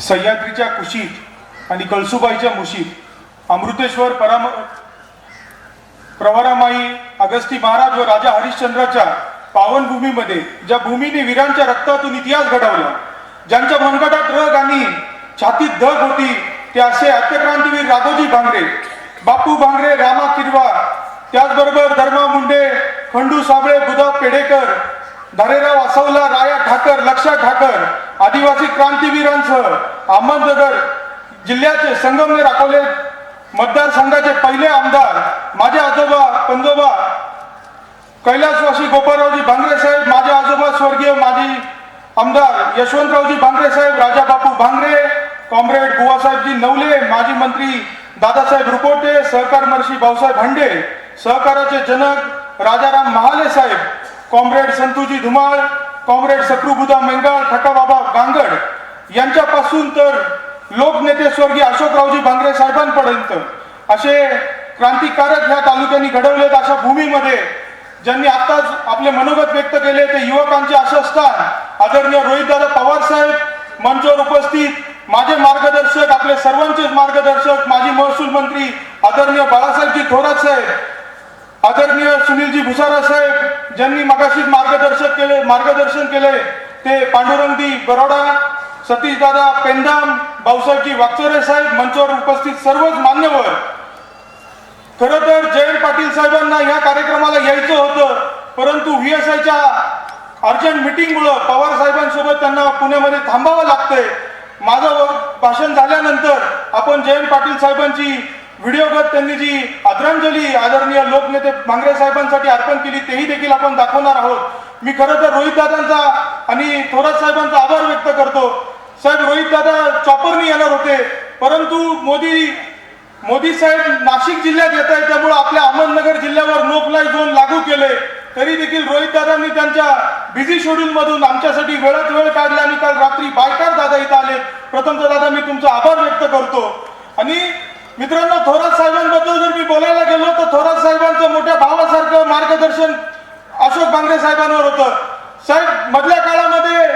सह्याद्रीच्या कुशीत आणि कळसुबाईच्या मुशीत अमृतेश्वर पराम प्रवरामाई अगस्ती महाराज व राजा हरिश्चंद्राच्या पावनभूमीमध्ये ज्या भूमीने वीरांच्या रक्तातून इतिहास घडवला ज्यांच्या मनगटात रग आणि छातीत धग होती ते असे हत्यक्रांतीवीर राघोजी भांगरे बापू भांगरे रामा किरवा त्याचबरोबर धर्मा मुंडे खंडू साबळे बुधा पेडेकर धारेराव असवला राया ठाकर लक्षा ठाकर आदिवासी क्रांतीवीरांसह अहमदनगर जिल्ह्याचे संगमनेर अकोले मतदारसंघाचे पहिले आमदार माझे आजोबा पंजोबा कैलासवासी गोपाळरावजी भांगरे साहेब माझे आजोबा स्वर्गीय माजी आमदार यशवंतरावजी भांगरे साहेब राजा बापू भांगरे कॉम्रेड बुवासाहेबजी नवले माजी मंत्री दादासाहेब रुपोटे सहकार महर्षी भाऊसाहेब हंडे सहकाराचे जनक राजाराम महाले साहेब कॉम्रेड संतुजी धुमाळ कॉम्रेड शत्रुबुधा मेंगाळ ठकाबाबा गांगड यांच्यापासून तर लोकनेते स्वर्गीय अशोकरावजी भांगरे साहेबांपर्यंत असे क्रांतिकारक ह्या तालुक्यांनी घडवलेत अशा भूमीमध्ये ज्यांनी आताच आपले मनोगत व्यक्त केले ते युवकांचे आशस्थान आदरणीय रोहितदादा पवार साहेब मंचवर उपस्थित माझे मार्गदर्शक आपले सर्वांचे मार्गदर्शक माजी महसूल मंत्री आदरणीय बाळासाहेबजी थोरात साहेब आदरणीय सुनीलजी भुसारा साहेब ज्यांनी मगाशीच मार्गदर्शक केले मार्गदर्शन केले ते पांडुरंगी बरोडा सतीश दादा पेंदाम भाऊसाहेबजी वागचोरे साहेब मंचावर उपस्थित सर्वच मान्यवर. खर तर जयंत पाटील साहेबांना या कार्यक्रमाला यायचं होतं परंतु व्ही एस आयच्या अर्जंट मिटिंगमुळं पवार साहेबांसोबत त्यांना पुण्यामध्ये थांबावं लागतंय. माझं भाषण झाल्यानंतर आपण जयंत पाटील साहेबांची व्हिडिओगत त्यांनी जी आदरांजली आदरणीय लोकनेते मांगरे साहेबांसाठी अर्पण केली तेही देखील आपण दाखवणार आहोत. मी खरं तर रोहित दादांचा आणि थोरात साहेबांचा आभार व्यक्त करतो. साहेब रोहित दादा चॉपरनी येणार होते परंतु मोदी मोदी साहेब नाशिक जिल्ह्यात येत आहेत त्यामुळे आपल्या अहमदनगर जिल्ह्यावर नो फ्लाय झोन लागू केले. तरी देखील रोहित दादांनी त्यांच्या बिझी शेड्यूल मधून आमच्यासाठी वेळात वेळ काढला आणि काल रात्री बायकार दादा इथं आले. प्रथमचा दादा मी तुमचा आभार व्यक्त करतो. आणि मित्रांनो थोरात साहेबांबद्दल जर मी बोलायला गेलो तर थोरात साहेबांचं मोठ्या भावासारखं मार्गदर्शन अशोक बांगरे साहेबांवर होतं. साहेब मधल्या काळामध्ये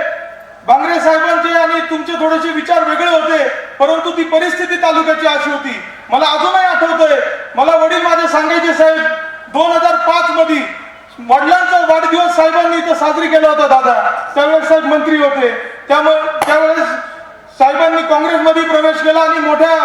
बांगरे साहेबांचे आणि तुमचे थोडेसे विचार वेगळे होते परंतु ती परिस्थिती तालुक्याची अशी होती. मला अजूनही आठवतंय मला वडील माझे सांगायचे साहेब दोन हजार पाच मध्ये वडिलांचा वाढदिवस साहेबांनी इथं साजरी केला होता दादा. त्यावेळेस साहेब मंत्री होते. त्यामुळे त्यावेळेस साहेबांनी काँग्रेसमध्ये प्रवेश केला आणि मोठ्या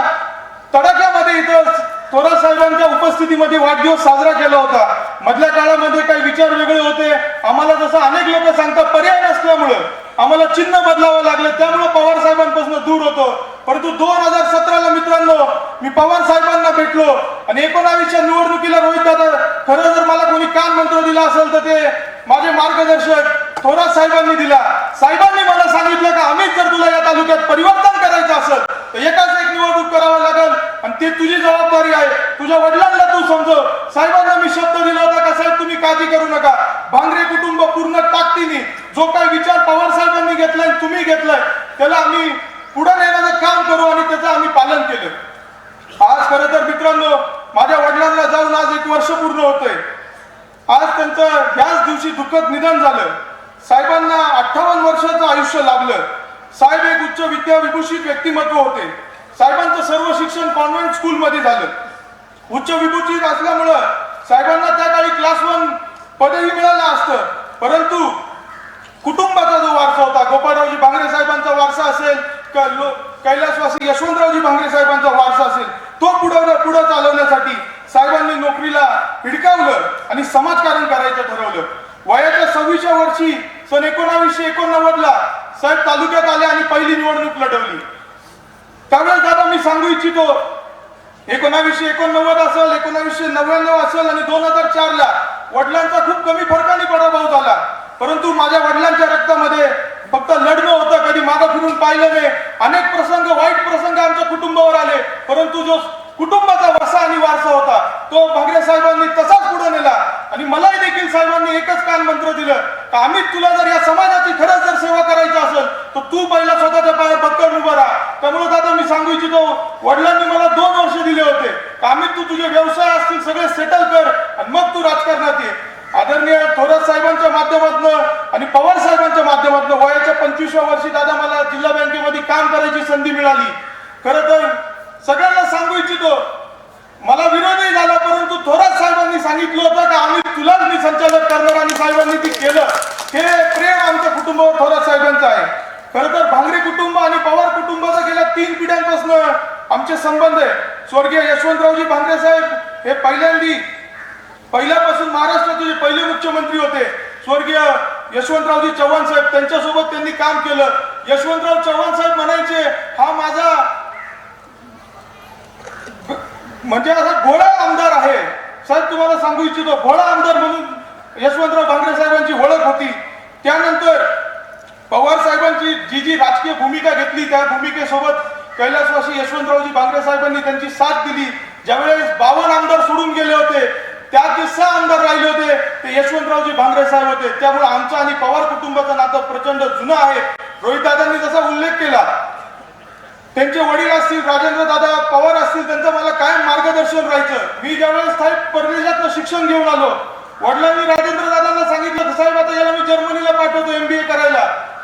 तडाख्यामध्ये इथं थोरात साहेबांच्या उपस्थितीमध्ये वाढदिवस साजरा केला होता. मधल्या काळामध्ये काही विचार वेगळे होते. आम्हाला जसं अनेक लोक सांगतात पर्याय नसल्यामुळं आम्हाला चिन्ह बदलावं लागलं. त्यामुळे पवार साहेबांपासून दूर होतो. परंतु दोन हजार सतराला मित्रांनो मी पवार साहेबांना भेटलो. आणि एकोणावीसच्या निवडणुकीला रोहित दादा खरं जर मला कोणी कान मंत्र दिला असेल तर ते माझे मार्गदर्शक थोरात साहेबांनी दिला. साहेबांनी मला सांगितलं का अमित जर तुला या तालुक्यात परिवर्तन करायचं असेल तर एकाच एक निवडणूक करावं लागेल आणि ते तुझी जबाबदारी आहे. तुझ्या वडिलांना तू समजव. साहेबांना मी शब्द दिला होता का साहेब तुम्ही काळजी करू नका. भांगरे कुटुंब पूर्ण ताकदीने जो काही विचार पवार साहेबांनी घेतलाय तुम्ही घेतलाय त्याला आम्ही पुढे नेण्याचं काम करू आणि त्याचं आम्ही पालन केलं. आज खरं तर मित्रांनो माझ्या वडिलांना जाऊन आज एक वर्ष पूर्ण होतंय. आज त्यांचं ह्याच दिवशी दुःखद निधन झालं. साहेबांना अठ्ठावन्न वर्षाचं आयुष्य लाभलं साहेब एक उच्च विद्या विभूषित व्यक्तिमत्व होते. साहेबांचं सर्व शिक्षण कॉन्व्हेंट स्कूलमध्ये झालं. उच्च विभूषित असल्यामुळं साहेबांना त्या काळी क्लास वन पदही मिळालं असतं. परंतु कुटुंबाचा जो वारसा होता गोपाळरावजी भांगरे साहेबांचा वारसा असेल कैलासवासी यशवंतरावजी भांगरे साहेबांचा वारसा असेल तो पुढं पुढं चालवण्यासाठी साहेबांनी नोकरीला हिडकावलं आणि समाजकारण करायचं ठरवलं. वयाच्या सव्वीसच्या वर्षी सन एकोणावीसशे एकोणनव्वद ला साहेब तालुक्यात आले आणि पहिली निवडणूक लढवली. त्यावेळेस दादा मी सांगू इच्छितो एकोणावीसशे एकोणनव्वद असेल एकोणावीसशे नव्याण्णव असेल आणि दोन हजार चार ला वडिलांचा खूप कमी फरकाने पराभव झाला. परंतु माझ्या वडिलांच्या रक्तामध्ये फक्त लढणं होतं कधी मागं फिरून पाहिलं नाही. अनेक प्रसंग वाईट प्रसंग आमच्या कुटुंबावर आले. परंतु जो कुटुंबाचा वसा आणि वारसा होता तो भागरे साहेबांनी तसाच पुढे नेला आणि मलाही देखील साहेबांनी स्वातंत्र्य दिलं. तर आम्ही तुला जर या समाजाची खरंच जर सेवा करायची असेल तर तू पहिला स्वतःच्या पाया पत्कड उभा राहा. त्यामुळे दादा मी सांगू इच्छितो वडिलांनी मला दोन वर्ष दिले होते. का आम्ही तू तुझे व्यवसाय असतील सगळे सेटल कर आणि मग तू राजकारणात ये. आदरणीय थोरात साहेबांच्या माध्यमातून आणि पवार साहेबांच्या माध्यमातून वयाच्या पंचवीसव्या वर्षी दादा मला जिल्हा बँकेमध्ये काम करायची संधी मिळाली. खरं तर सगळ्यांना सांगू इच्छितो मला विरोधही झाला परंतु थोरात साहेबांनी सांगितलं होतं का आम्ही तुलाच मी संचालक करणार आणि साहेबांनी ती केलं. हे प्रेम आमच्या कुटुंबावर थोरात साहेबांचं आहे. खरं तर भांगरे कुटुंब आणि पवार कुटुंबाचा गेल्या तीन पिढ्यांपासून आमचे संबंध आहे. स्वर्गीय यशवंतरावजी भांगरे साहेब हे पहिल्यांदी पहिल्यापासून महाराष्ट्राचे जे पहिले मुख्यमंत्री होते स्वर्गीय यशवंतरावजी चव्हाण साहेब त्यांच्यासोबत त्यांनी काम केलं. यशवंतराव चव्हाण साहेब म्हणायचे हा माझा म्हणजे असा गोळा आमदार आहे. साहेब तुम्हाला सांगू इच्छितो भोळा आमदार म्हणून यशवंतराव भांगरे साहेबांची ओळख होती. त्यानंतर पवार साहेबांची जी जी राजकीय भूमिका घेतली त्या भूमिकेसोबत कैलासवासी यशवंतरावजी भांगरे साहेबांनी त्यांची साथ दिली. ज्यावेळेस बावन आमदार सोडून गेले होते त्यात जे सहा आमदार राहिले होते ते यशवंतरावजी भांगरे साहेब होते. त्यामुळे आमचं आणि पवार कुटुंबाचं नातं प्रचंड जुनं आहे. रोहितदादांनी जसा उल्लेख केला त्यांचे वडील असतील राजेंद्र दादा पवार असतील त्यांचं मला काय मार्गदर्शन राहायचं. मी ज्यावेळेस साहेब परदेशात शिक्षण घेऊन आलो वडिलांनी राजेंद्र दादांना सांगितलं "की साहेब आता याला मी जर्मनीला पाठवतो एमबीए करायला.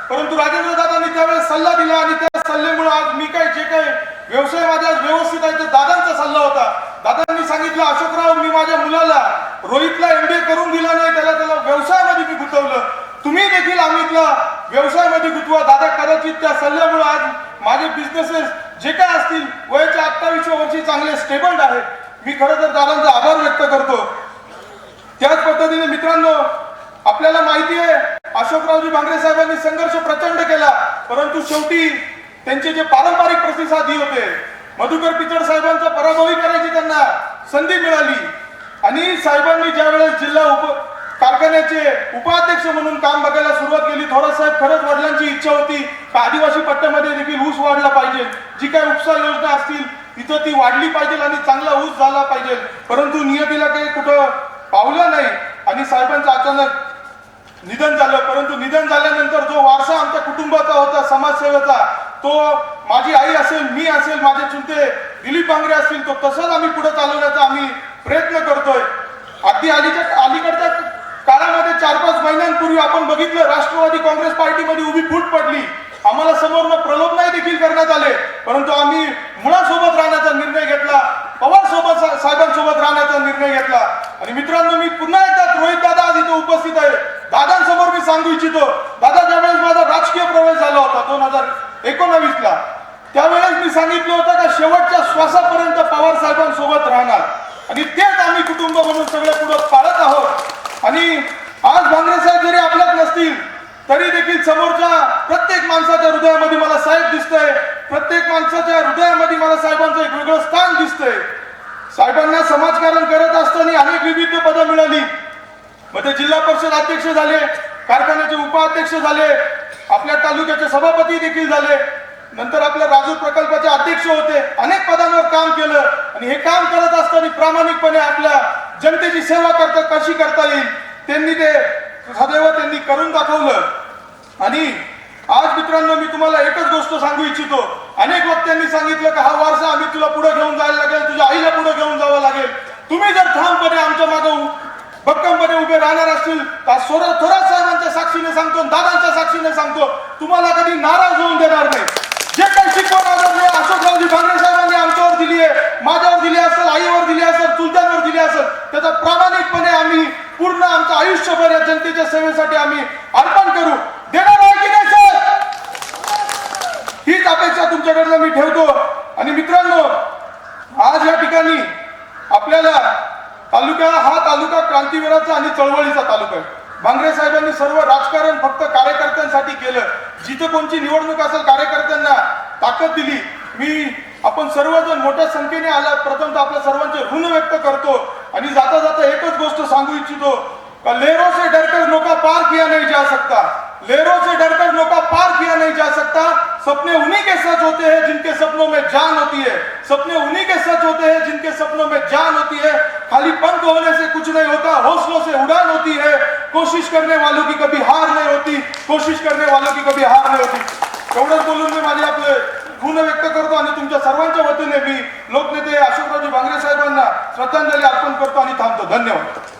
परंतु राजेंद्र दादांनी त्यावेळेस सल्ला दिला आणि त्या सल्ल्यामुळे आज मी काय जे काय व्यवसाय माझ्या आज व्यवस्थित आहे ते दादांचा सल्ला होता. दादांनी सांगितलं अशोकराव मी माझ्या मुलाला रोहितला एमबीए करून दिला नाही त्याला त्याला व्यवसायामध्ये मी गुंतवलं. तुम्ही देखील अमितला व्यवसायामध्ये गुंतवा. दादा कदाचित त्या सल्ल्यामुळे आज माझे बिझनेसेस जे काय असतील वयाच्या अठ्ठावीसशे वर्षी चांगले स्टेबल आहेत. मी खरं तर दादांचा आभार व्यक्त करतो. त्याच पद्धतीने मित्रांनो आपल्याला माहिती आहे अशोकरावजी भांगरे साहेबांनी संघर्ष प्रचंड केला परंतु शेवटी त्यांचे जे पारंपरिक प्रतिसादी होते मधुकर पिचड साहेबांचा पराभवही करायची त्यांना संधी मिळाली. आणि साहेबांनी ज्यावेळेस जिल्हा उप कारखान्याचे उपाध्यक्ष म्हणून काम बघायला सुरुवात केली. थोरात साहेब खरंच वडिलांची इच्छा होती. का आदिवासी पट्ट्यामध्ये देखील ऊस वाढला पाहिजे. जी काय उपसा योजना असतील तिथं ती वाढली पाहिजे आणि चांगला ऊस झाला पाहिजे. परंतु नियतीला काही कुठं पावलं नाही. आणि साहेबांचं अचानक निधन झालं. परंतु निधन झाल्यानंतर जो वारसा आमच्या कुटुंबाचा होता समाजसेवेचा तो माझी आई असेल मी असेल माझे चुलते दिलीप बांगरे असतील तो तसंच आम्ही पुढे चालवण्याचा आम्ही प्रयत्न करतोय. अगदी अलीच्या अलीकडच्या काळामध्ये चार पाच महिन्यांपूर्वी आपण बघितलं राष्ट्रवादी काँग्रेस पार्टीमध्ये उभी फूट पडली. आम्हाला समोरनं प्रलोभनाही देखील करण्यात आले. परंतु आम्ही मुळासोबत राहण्याचा निर्णय घेतला पवार सोबत साहेबांसोबत राहण्याचा निर्णय घेतला. आणि मित्रांनो मी पुन्हा एकदा रोहित दादा आज इथे उपस्थित आहे. दादांसमोर मी सांगू इच्छितो दादा ज्यावेळेस माझा राजकीय प्रवेश झाला होता दोन हजार एकोणावीस ला त्यावेळेस मी सांगितलं होतं का शेवटच्या श्वासापर्यंत पवार साहेबांसोबत राहणार. आणि तेच आम्ही कुटुंब म्हणून सगळे पुढे पाळत आहोत. आणि आज भांगरे साहेब जरी आपल्यात नसतील तरी देखील समोरच्या प्रत्येक माणसाच्या हृदयामध्ये मला साहेब दिसतंय. प्रत्येक माणसाच्या हृदयामध्ये मला साहेबांचं एक वेगळं स्थान दिसतंय. साहेबांना समाजकारण करत असताना अनेक विविध पदं मिळाली. मग ते जिल्हा परिषद अध्यक्ष झाले कारखान्याचे उपाध्यक्ष झाले आपल्या तालुक्याचे सभापती देखील झाले. नंतर आपल्या राजू प्रकल्पाचे अध्यक्ष होते अनेक पदांवर काम केलं आणि हे काम करत असताना प्रामाणिकपणे आपल्या जनतेची सेवा करता कशी करता येईल त्यांनी ते सदैव त्यांनी करून दाखवलं. आणि आज मित्रांनो मी तुम्हाला एकच गोष्ट सांगू इच्छितो. अनेक वक्त्यांनी सांगितलं की हा वारसा आम्ही तुला पुढे घेऊन जायला लागेल तुझ्या आईला पुढे घेऊन जावं लागेल. तुम्ही जर ठामपणे आमच्या मागे भक्कमपणे उभे राहणार असतील तर सोर थोरात साहेबांच्या साक्षीने सांगतो दादांच्या साक्षीने सांगतो. तुम्हाला कधी नाराज होऊन देणार नाही. जे काही शिकवण आदरणीय अशोकरावजी भांगरे साहेबांनी आमच्यावर दिली आहे माझ्यावर दिली असेल आईवर दिली असेल चुलत्यांवर दिली असेल त्याचा प्रामाणिकपणे आम्ही पूर्ण आमचं आयुष्यभर या जनतेच्या सेवेसाठी आम्ही अर्पण करू. देणार आहे की नाही सर हीच अपेक्षा तुमच्याकडनं मी ठेवतो. आणि मित्रांनो आज या ठिकाणी आपल्याला तालुका हा तालुका क्रांतीवीराचा आणि चळवळीचा तालुका आहे. भांगरे साहेबांनी सर्व राजकारण फक्त कार्यकर्त्यांसाठी केलं. जिथे कोणची निवडणूक असेल कार्यकर्त्यांना ताकद दिली. मी आपण सर्वजण मोठ्या संख्येने आला. प्रथम तर आपल्या सर्वांचे ऋण व्यक्त करतो आणि जाता जाता एकच गोष्ट सांगू इच्छितो. का लेरो से डरकर नौका पार किया नहीं जा सकता. लेरो से डरकर नौका पार किया नहीं जा सकता. सपने उन्हीं के सच होते हैं जिनके सपनों में जान होती है. सपने उन्हीं के सच होते हैं जिनके सपनों में जान होती है. खाली पंख होने से कुछ नहीं होता हौसलों से उड़ान होती है. कोशिश करने वालों की कभी हार नहीं होती. कोशिश करने वालों की कभी हार नहीं होती. एवढंच बोलून मी माझे आपले ऋण व्यक्त करतो आणि तुमच्या सर्वांच्या वतीने मी लोकनेते अशोकरावजी भांगरे साहेबांना श्रद्धांजली अर्पण करतो आणि थांबतो. धन्यवाद.